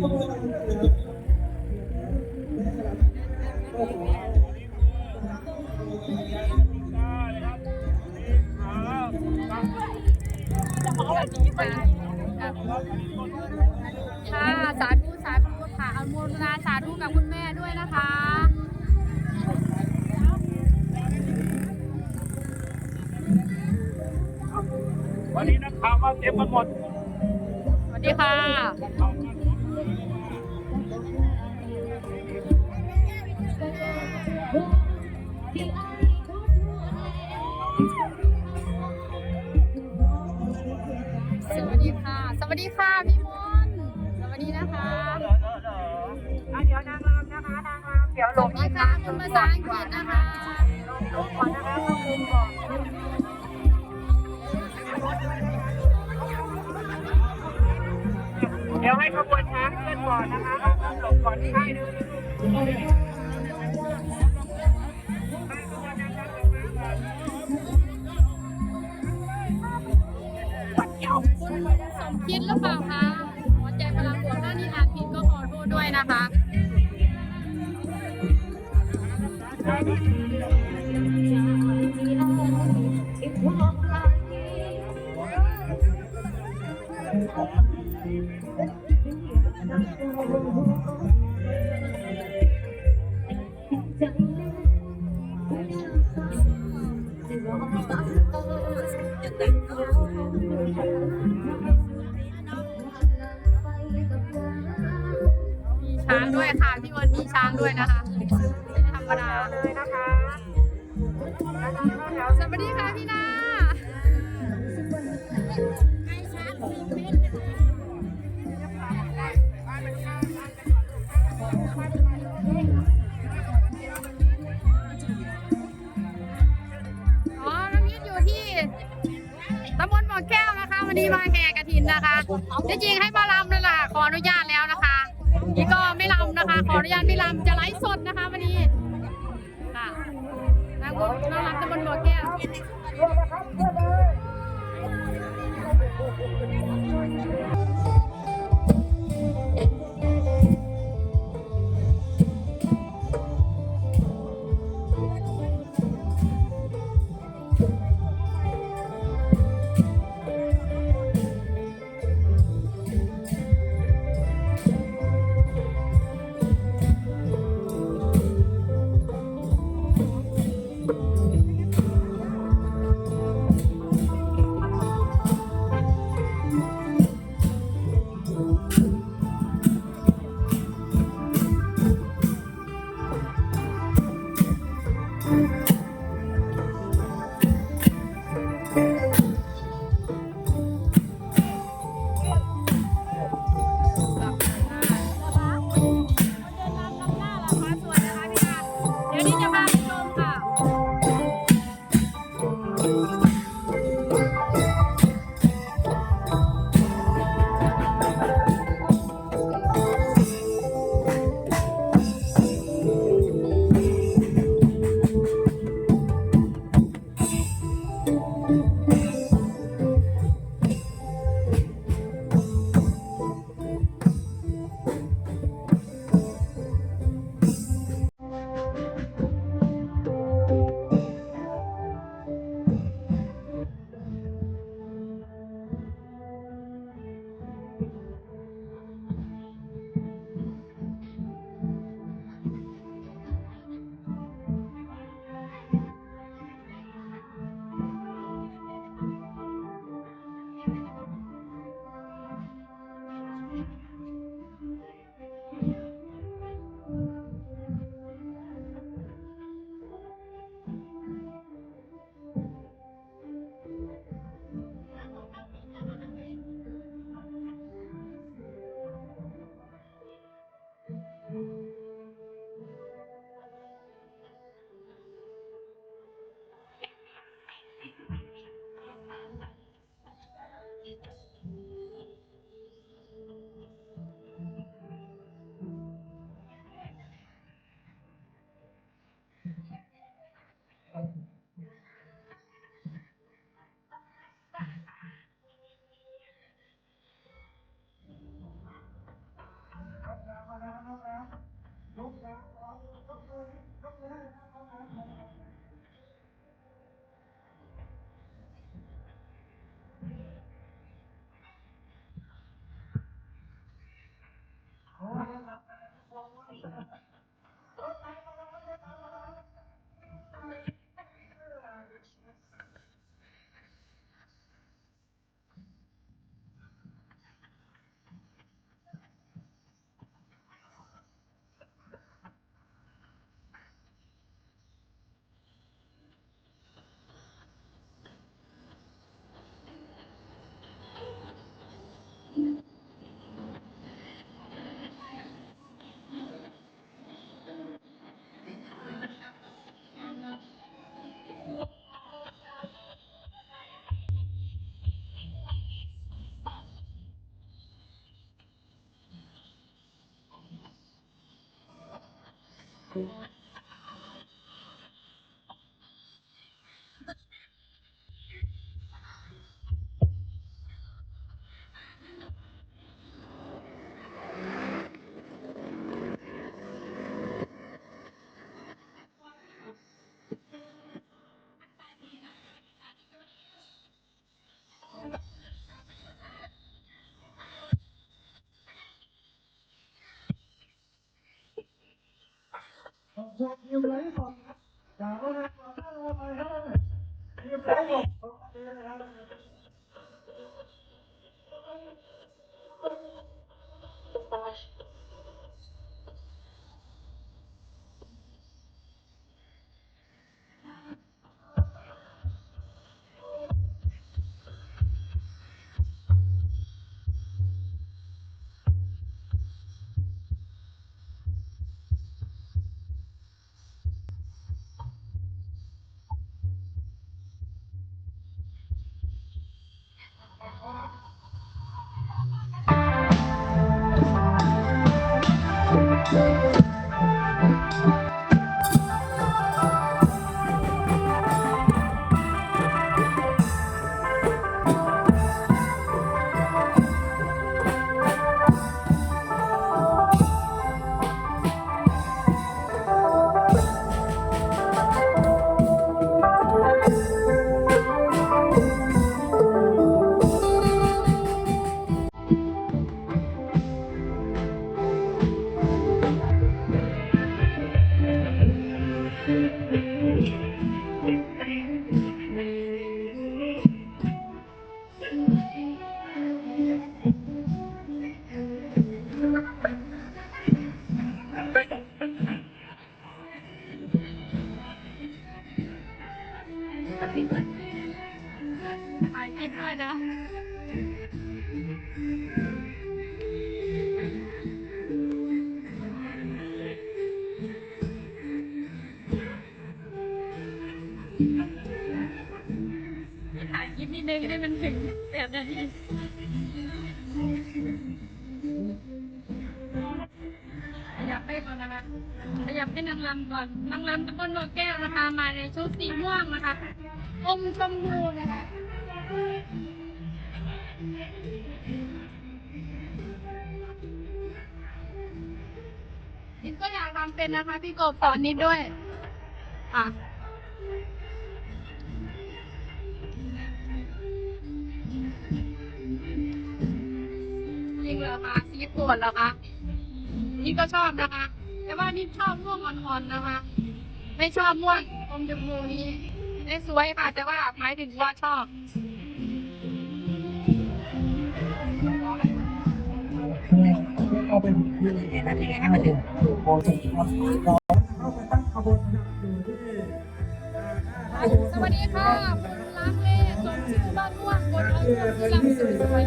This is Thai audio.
ค่ะสาธุสาธุค่ะอนุโมทนาสาธุกับคุณแม่ด้วยนะคะวันนี้นักข่าวมาเต็มไปหมดสวัสดีค่ะ สวัสดีค่ะ สวัสดีค่ะพี่มนสวัสดีนะคะเดี๋ยวนางรำนะคะนางรำเดี๋ยวสวัสดีค่ะคุณภาษาอังกฤษนะคะลงก่อนนะคะลงลงก่อนเดี๋ยวให้ขบวนช้างเคลื่อนก่อนนะคะหลบก่อนใช่ คิดหรือเปล่าคะหัวใจพลังบวกถ้านี่อ่านผิดก็ขอโทษด้วยนะคะมี ช้างด้วยค่ะพี่วันมีช้างด้วยนะคะไม่ธรรมดาเลยนะคะสวัสดีค่ะพี่นาอ๋อน้ำมิตรอยู่ที่ตำบลบ่อแก้วนะคะ วันนี้มาแห่กระถินนะคะที่จริงให้มาลำนั่นแหละขออนุญาตแล้วนะคะ นี่ก็ไม่ลำนะคะ ขออนุญาตไม่ลำจะไลฟ์สดนะคะวันนี้ค่ะนางบุญน่ารักตะบนบ่อแก้วเยกมือให้ยกมือให้ cool. 要你瞓，嗱我哋瞓啦，我咪啦，要保護。าย ถึงแปดนาทีขยับไปก่อนนะคะขยับให้นางรำก่อนนางรำตะบนโนแก้วนะคะมาในชุดสีม่วงนะคะ อมชมพูนะคะนิดก็อยากทำเป็นนะคะ พี่กบสอนนิดด้วย อะ จริงเหรอคะซีปวดเหรอคะนี่ก็ชอบนะคะ แต่ว่านี่ชอบม่วงอ่อนๆนะคะ ไม่ชอบม่วงอมชมพูนี้ได้สวยค่ะ แต่ว่าหมายถึงว่าชอบเข้าไปดูที่นะครับให้มาถึงโบสถ์ครับเราเข้าไปตั้งขบวนอยู่ที่สวัสดีค่ะคุณล้างเล่สมชื่อบ้านม่วงบนเอาเรื่องที่ลำสวย